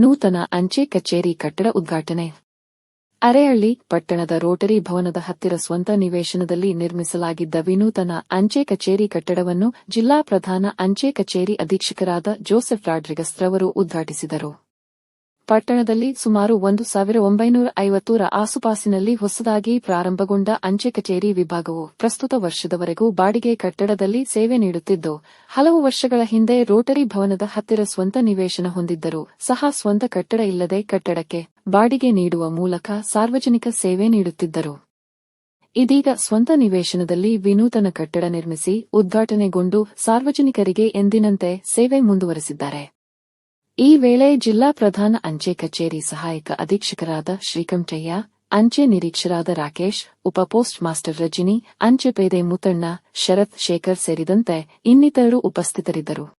ನೂತನ ಅಂಚೆ ಕಚೇರಿ ಕಟ್ಟಡ ಉದ್ಘಾಟನೆ. ಅರೆಹಳ್ಳಿ ಪಟ್ಟಣದ ರೋಟರಿ ಭವನದ ಹತ್ತಿರ ಸ್ವಂತ ನಿವೇಶನದಲ್ಲಿ ನಿರ್ಮಿಸಲಾಗಿದ್ದ ವಿನೂತನ ಅಂಚೆ ಕಚೇರಿ ಕಟ್ಟಡವನ್ನು ಜಿಲ್ಲಾ ಪ್ರಧಾನ ಅಂಚೆ ಕಚೇರಿ ಅಧೀಕ್ಷಕರಾದ ಜೋಸೆಫ್ ರಾಡ್ರಿಗಸ್ ರವರು ಉದ್ಘಾಟಿಸಿದರು. ಪಟ್ಟಣದಲ್ಲಿ ಸುಮಾರು ಒಂದು ಸಾವಿರ ಒಂಬೈನೂರ ಐವತ್ತರ ಆಸುಪಾಸಿನಲ್ಲಿ ಹೊಸದಾಗಿ ಪ್ರಾರಂಭಗೊಂಡ ಅಂಚೆ ಕಚೇರಿ ವಿಭಾಗವು ಪ್ರಸ್ತುತ ವರ್ಷದವರೆಗೂ ಬಾಡಿಗೆ ಕಟ್ಟಡದಲ್ಲಿ ಸೇವೆ ನೀಡುತ್ತಿದ್ದು, ಹಲವು ವರ್ಷಗಳ ಹಿಂದೆ ರೋಟರಿ ಭವನದ ಹತ್ತಿರ ಸ್ವಂತ ನಿವೇಶನ ಹೊಂದಿದ್ದರೂ ಸಹ ಸ್ವಂತ ಕಟ್ಟಡ ಇಲ್ಲದೆ ಕಟ್ಟಡಕ್ಕೆ ಬಾಡಿಗೆ ನೀಡುವ ಮೂಲಕ ಸಾರ್ವಜನಿಕ ಸೇವೆ ನೀಡುತ್ತಿದ್ದರು. ಇದೀಗ ಸ್ವಂತ ನಿವೇಶನದಲ್ಲಿ ವಿನೂತನ ಕಟ್ಟಡ ನಿರ್ಮಿಸಿ, ಉದ್ಘಾಟನೆಗೊಂಡು ಸಾರ್ವಜನಿಕರಿಗೆ ಎಂದಿನಂತೆ ಸೇವೆ ಮುಂದುವರೆಸಿದ್ದಾರೆ. ಈ ವೇಳೆ ಜಿಲ್ಲಾ ಪ್ರಧಾನ ಅಂಚೆ ಕಚೇರಿ ಸಹಾಯಕ ಅಧೀಕ್ಷಕರಾದ ಶ್ರೀಕಂಠಯ್ಯ, ಅಂಚೆ ನಿರೀಕ್ಷರಾದ ರಾಕೇಶ್, ಉಪ ಪೋಸ್ಟ್ ಮಾಸ್ಟರ್ ರಜಿನಿ, ಅಂಚೆ ಪೇದೆ ಮುತಣ್ಣ ಶರತ್ ಶೇಖರ್ ಸೇರಿದಂತೆ ಇನ್ನಿತರರು ಉಪಸ್ಥಿತರಿದ್ದರು.